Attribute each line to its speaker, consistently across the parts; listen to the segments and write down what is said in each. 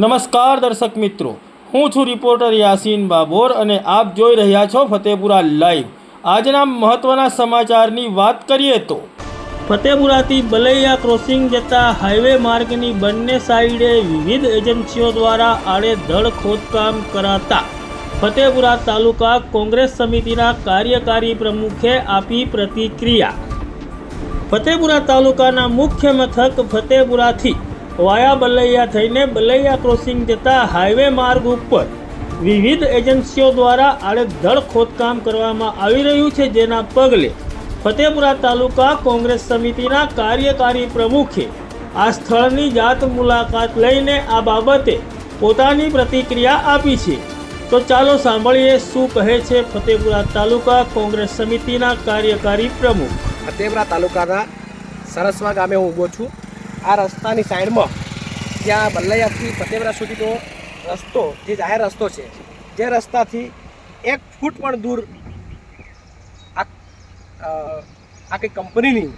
Speaker 1: નમસ્કાર દર્શક મિત્રો. હું છું રિપોર્ટર યાસીન બાબોર અને આપ જોઈ રહ્યા છો ફતેપુરા લાઈવ. આજના મહત્વના સમાચારની વાત કરીએ તો, ફતેપુરાથી બલૈયા ક્રોસિંગ જતા હાઈવે માર્ગની બંને સાઈડે વિવિધ એજન્સીઓ દ્વારા આડેધડ ખોદકામ કરાતા ફતેપુરા તાલુકા કોંગ્રેસ સમિતિના કાર્યકારી પ્રમુખે આપી પ્રતિક્રિયા. ફતેપુરા તાલુકાના મુખ્ય મથક ફતેપુરાથી વાયા બલૈયા થઈને બલૈયા ક્રોસિંગ જતા હાઈવે માર્ગ ઉપર વિવિધ એજન્સીઓ દ્વારા આડેધડ ખોદકામ કરવામાં આવી રહ્યું છે, જેના પગલે ફતેપુરા તાલુકા કોંગ્રેસ સમિતિના કાર્યકારી પ્રમુખે આ સ્થળની જાત મુલાકાત લઈને આ બાબતે પોતાની પ્રતિક્રિયા આપી છે. તો ચાલો સાંભળીએ શું કહે છે ફતેપુરા તાલુકા કોંગ્રેસ સમિતિના કાર્યકારી પ્રમુખ.
Speaker 2: ફતેપુરા તાલુકાના સરસવા ગામે હું ઊભો છું. આ રસ્તાની સાઈડમાં જ્યાં બલ્લૈયાથી ફતેપુરા સુધીનો રસ્તો, જે જાહેર રસ્તો છે, જે રસ્તાથી એક ફૂટ પણ દૂર આ આ કંઈ કંપનીની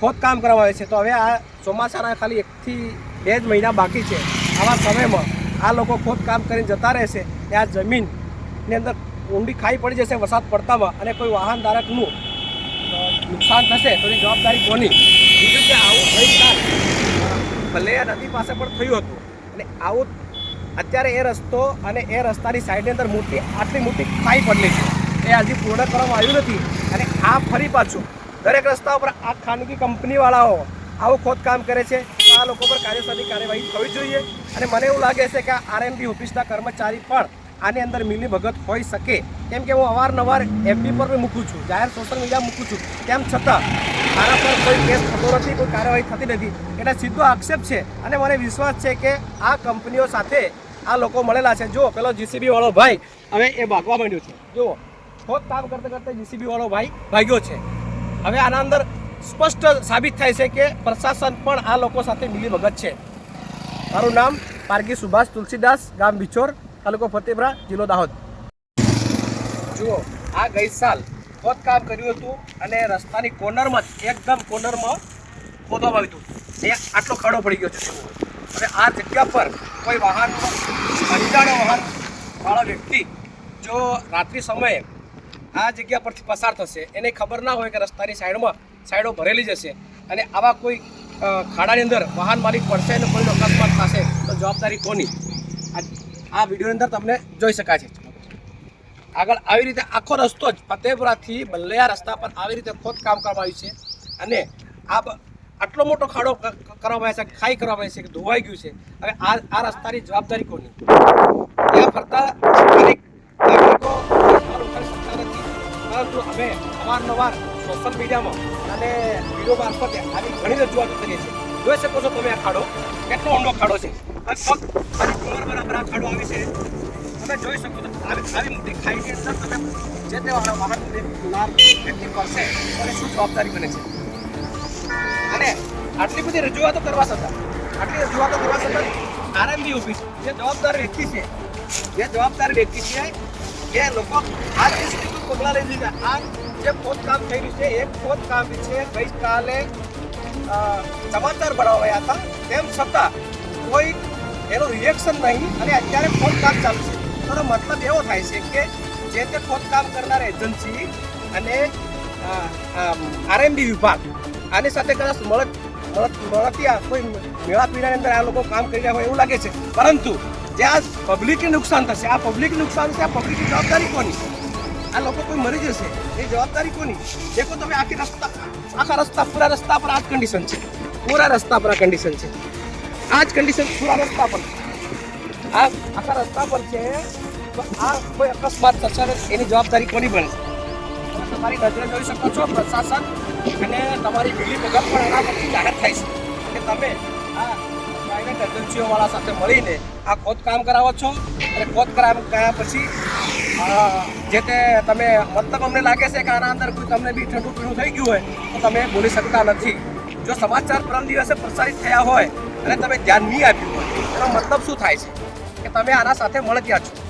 Speaker 2: ખોદકામ કરવામાં આવે છે. તો હવે આ ચોમાસાના ખાલી એકથી બે જ મહિના બાકી છે. આવા સમયમાં આ લોકો ખોદકામ કરીને જતા રહેશે. એ આ જમીનની અંદર ઊંડી ખાઈ પડી જશે, વરસાદ પડતામાં, અને કોઈ વાહન ધારકનું નુકસાન થશે, તો એની જવાબદારી કોની? બીજું કે આવું થઈ ભલે આ નદી પાસે પણ થયું હતું. અને આવું અત્યારે એ રસ્તો અને એ રસ્તાની સાઈડની અંદર મોટી આટલી મોટી ખાઈ પડેલી છે. એ હજી પૂર્ણ કરવામાં આવ્યું નથી. અને આ ફરી પાછું દરેક રસ્તા ઉપર આ ખાનગી કંપનીવાળાઓ આવું ખોદકામ કરે છે. આ લોકો પર કાયદેસરની કાર્યવાહી થવી જોઈએ. અને મને એવું લાગે છે કે આ આરએમબી ઓફિસના કર્મચારી પણ આની અંદર મિલી ભગત હોઈ શકે. કેમ કે હું અવારનવાર એફબી પર બી મૂકું છું, જાહેર સોશિયલ મીડિયા મૂકું છું. તેમ છતાં મારા પર કોઈ કેસ થતો નથી, કોઈ કાર્યવાહી થતી નથી. એટલે સીધો આક્ષેપ છે અને મને વિશ્વાસ છે કે આ કંપનીઓ સાથે આ લોકો મળેલા છે. જો પેલો જીસીબી વાળો ભાઈ હવે એ ભાગવા માંડ્યો છે. જુઓ ખોદ કામ કરતા કરતા જીસીબી વાળો ભાઈ ભાગ્યો છે. હવે આના અંદર સ્પષ્ટ સાબિત થાય છે કે પ્રશાસન પણ આ લોકો સાથે મિલી ભગત છે. મારું નામ પારગી સુભાષ તુલસીદાસ, ગામ બિચોર તાલુકો ફતેપરા જિલ્લો દાહોદ. જુઓ, આ ગઈ સાલ ખોદકામ કર્યું હતું અને રસ્તાની કોર્નરમાં જ, એકદમ કોર્નરમાં ખોદવામાં આવ્યું હતું. એ આટલો ખાડો પડી ગયો છે. અને આ જગ્યા પર કોઈ વાહન અજાણ્યો વાહન વાળો વ્યક્તિ જો રાત્રિ સમયે આ જગ્યા પરથી પસાર થશે, એને ખબર ના હોય કે રસ્તાની સાઈડમાં સાઈડો ભરેલી જશે અને આવા કોઈ ખાડાની અંદર વાહન માલિક પડશે અને કોઈનો અકસ્માત થશે, તો જવાબદારી કોની? આ વિડીયોની અંદર તમને જોઈ શકાય છે. આગળ આવી રીતે આખો રસ્તો જ ફતેપુરાથી બલ્લૈયા રસ્તા પર આવી રીતે ખોદકામ કરવામાં આવ્યું છે. અને આ આટલો મોટો ખાડો કરવામાં આવ્યો છે, ખાઈ કરવામાં આવી છે, કે ધોવાઈ ગયું છે. હવે આ આ રસ્તાની જવાબદારી કોની? ત્યાં ફરતા પરંતુ અમે અવારનવાર સોશિયલ મીડિયામાં અને વીડિયો મારફતે આવી ઘણી રજૂઆતો કરીએ છીએ. જોઈ શકો છો તમે આ ખાડો. કેટલો ઊંડો ખાડો છે. લગભગ મારી કમર બરાબર આ ખાડો છે. તમે જોઈ શકો છો, આવી આવી મોટી ખાઈની અંદર તમે જે તે વાળા વાહન લાર વ્યક્તિ અને શું જવાબદારી બને છે? અને આટલી બધી રજૂઆતો કરવા છતાં, આટલી રજૂઆતો કરવા છતાં આરએમબી ઓફિસ જે જવાબદાર વ્યક્તિ છે, જે જવાબદાર વ્યક્તિ છે, એ લોકો આ સુધી પગલાં લઈ લીધા. આ જે ખોદકામ થઈ રહ્યું છે, એ ખોદકામ છે ગઈકાલે સમાચાર બનાવાયા હતા. તેમ છતાં કોઈ એનું રિએક્શન નહીં અને અત્યારે ખોદકામ ચાલુ છે. તો મતલબ એવો થાય છે કે જે તે ખોદકામ કરનાર એજન્સી અને આરએમબી વિભાગ આની સાથે કદાચ મળત મળત આ કોઈ મેળા પીડાની અંદર આ લોકો કામ કરી રહ્યા હોય એવું લાગે છે. પરંતુ જે આ પબ્લિકને નુકસાન થશે, આ પબ્લિક નુકસાન છે, આ પબ્લિકની જવાબદારી કોની? આ લોકો કોઈ મરી જશે, એ જવાબદારી કોની? દેખો તમે આખી રસ્તા, આખા રસ્તા, પૂરા રસ્તા પર આ કન્ડિશન છે. પૂરા રસ્તા પર આ કન્ડિશન છે. આ જ કન્ડિશન પૂરા રસ્તા પર. આ આખા રસ્તા પર છે. તો આ કોઈ અકસ્માત થશે એની જવાબદારી કોની બને તમારી નજરે જોઈ શકો છો પ્રશાસન અને તમારી બીજી ભગત પણ એના પરથી જાહેર થાય છે. કે તમે આ પ્રાઇવેટ એજન્સીઓવાળા સાથે મળીને આ ખોદકામ કરાવો છો. અને ખોદકામ કર્યા પછી જે તે તમે, મતલબ અમને લાગે છે કે આના અંદર કોઈ તમને બી ઠંડુ પીણું થઈ ગયું હોય, તો તમે બોલી શકતા નથી. જો સમાચાર પરમ દિવસે પ્રસારિત થયા હોય અને તમે ધ્યાન નહીં આપ્યું એનો મતલબ શું થાય છે? કે તમે આના સાથે મળ્યા છો.